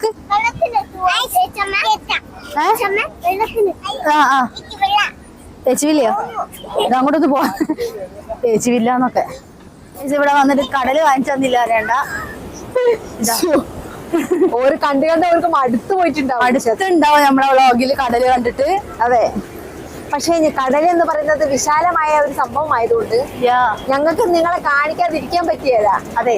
നിക്ക് ആ ആ. തേച്ചുവില്ലയോ? അങ്ങോട്ടൊന്ന് പോവാ തേച്ചുവില്ല എന്നൊക്കെ ഇവിടെ വന്നിട്ട് കടൽ വാങ്ങിച്ചു തന്നില്ല അറിയണ്ട. ഓര് കണ്ടു കണ്ട് അവർക്ക് മടുത്തു പോയിട്ടുണ്ടാവും. അടുത്തുണ്ടാവും നമ്മളെ വ്ളോഗിൽ കടൽ കണ്ടിട്ട്. അതെ. പക്ഷേ കടൽ കടൽ എന്ന് പറയുന്നത് വിശാലമായ ഒരു സംഭവം ആയതുകൊണ്ട് ഞങ്ങൾക്ക് നിങ്ങളെ കാണിക്കാതിരിക്കാൻ പറ്റിയതാ. അതെ.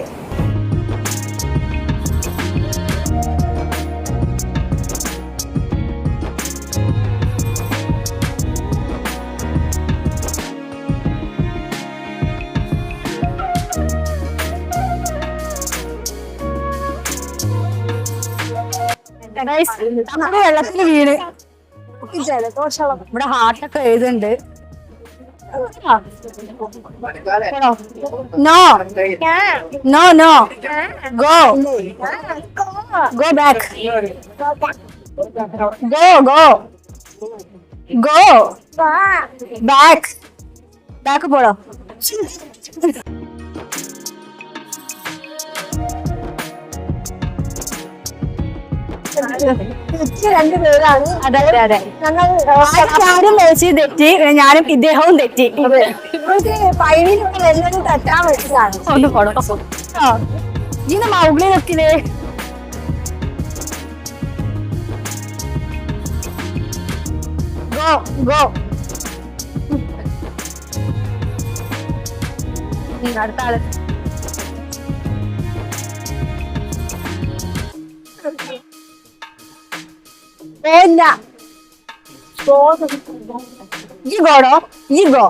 നമ്മുടെ വെള്ളത്തിൽ വീണ് ജലദോഷം ഇവിടെ ഹാർട്ടൊക്കെ എഴുതുണ്ട് no no no go go back go go go back back പോടോ. രണ്ടുപേരാണ് അതായത് അതെ അതെ ഞങ്ങൾ ഞാനും മേച്ചി തെറ്റി ഞാനും ഇദ്ദേഹവും തെറ്റി. ഇവർക്ക് പൈനിലുള്ള എല്ലാവരും തെറ്റാൻ വെച്ചതാണ് ഒന്ന് ആ. ഇന്ന് മൗഗ്ലി വെക്കില്ലേ ഗോ ഗോ. അടുത്ത ആൾ. പോയില്ല ഈ ഗോടോ ഈ ഗോ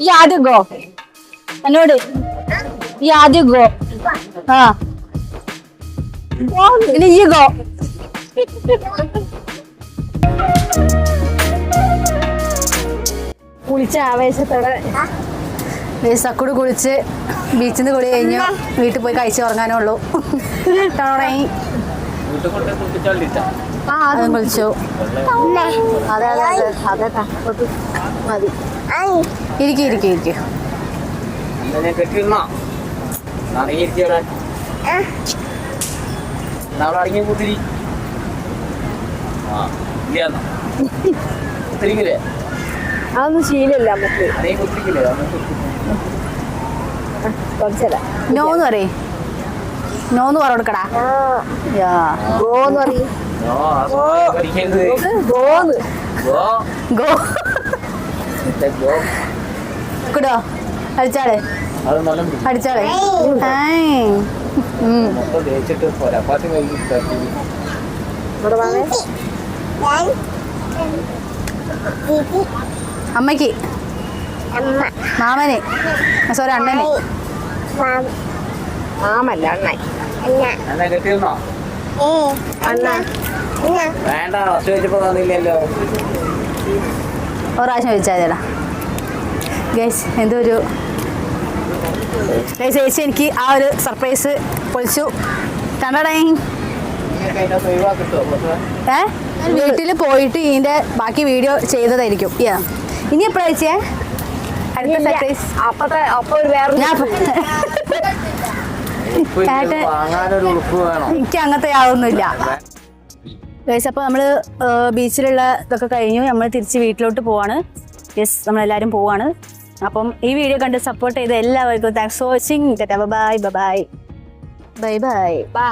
ഈ ആദ്യം ഗോ. എന്നോട്? ഈ ആദ്യം ഗോ. ആ. ഇനി ഈ ഗോ. കുളിച്ച ആവേശത്തോടെ സക്കുട് കുളിച്ച് ബീച്ചിൽ നിന്ന് കുളി കഴിഞ്ഞു വീട്ടിൽ പോയി കഴിച്ചു ഉറങ്ങാനേ ഉള്ളൂ. തുടങ്ങി അതും കുളിച്ചു അതെ അതെ അതെ. അതെ ട്ടാ. മതി. ഇരിക്കും ഇരിക്കും ഇരിക്കും. അതൊന്നും ശീലല്ല നമുക്ക് കുറച്ചല്ല നോന്ന് പറയേ. നോന്ന് പറ കൊടുക്കടാ. യാ. പറയും. ഗോ. ഗോ. മറ്റേ ഗോ. കുടോ അടിച്ചാളെ. അത് നല്ല പിടിക്കും. അടിച്ചാളെ. അമ്മയ്ക്ക്. മാമന്. സോറി അണ്ണന്. ആമല്ല അണ്ണായി എന്നാ കെട്ടിയിരുന്നോ അണ്ണ വേണ്ട ഫസ്റ്റ് വെച്ചപ്പോ തന്നില്ലല്ലോ ഒരു പ്രാവശ്യം ചോദിച്ചാൽ ചേട്ടാ ഗൈസ് എന്തോ ഒരു ഗൈസ് ചേച്ചി എനിക്ക് ആ ഒരു സർപ്രൈസ് പൊളിച്ചു. കണ്ടടേ ഏ? വീട്ടിൽ പോയിട്ട് ഇതിന്റെ ബാക്കി വീഡിയോ ചെയ്തതായിരിക്കും. യാ ഇനി എപ്പോഴാ ചേച്ചിയെ അടുത്ത സർപ്രൈസ് അപ്പത്തെ അപ്പൊ ഒരു വേറെ എനിക്ക് അങ്ങനത്തെ യാതൊന്നുമില്ല. ഗൈസ് അപ്പോൾ നമ്മൾ ബീച്ചിലുള്ള ഇതൊക്കെ കഴിഞ്ഞു. നമ്മൾ തിരിച്ച് വീട്ടിലോട്ട് പോവാണ്. യെസ് നമ്മളെല്ലാവരും പോവാണ്. അപ്പം ഈ വീഡിയോ കണ്ട് സപ്പോർട്ട് ചെയ്ത എല്ലാവർക്കും thanks for watching bye bye bye bye bye ബാ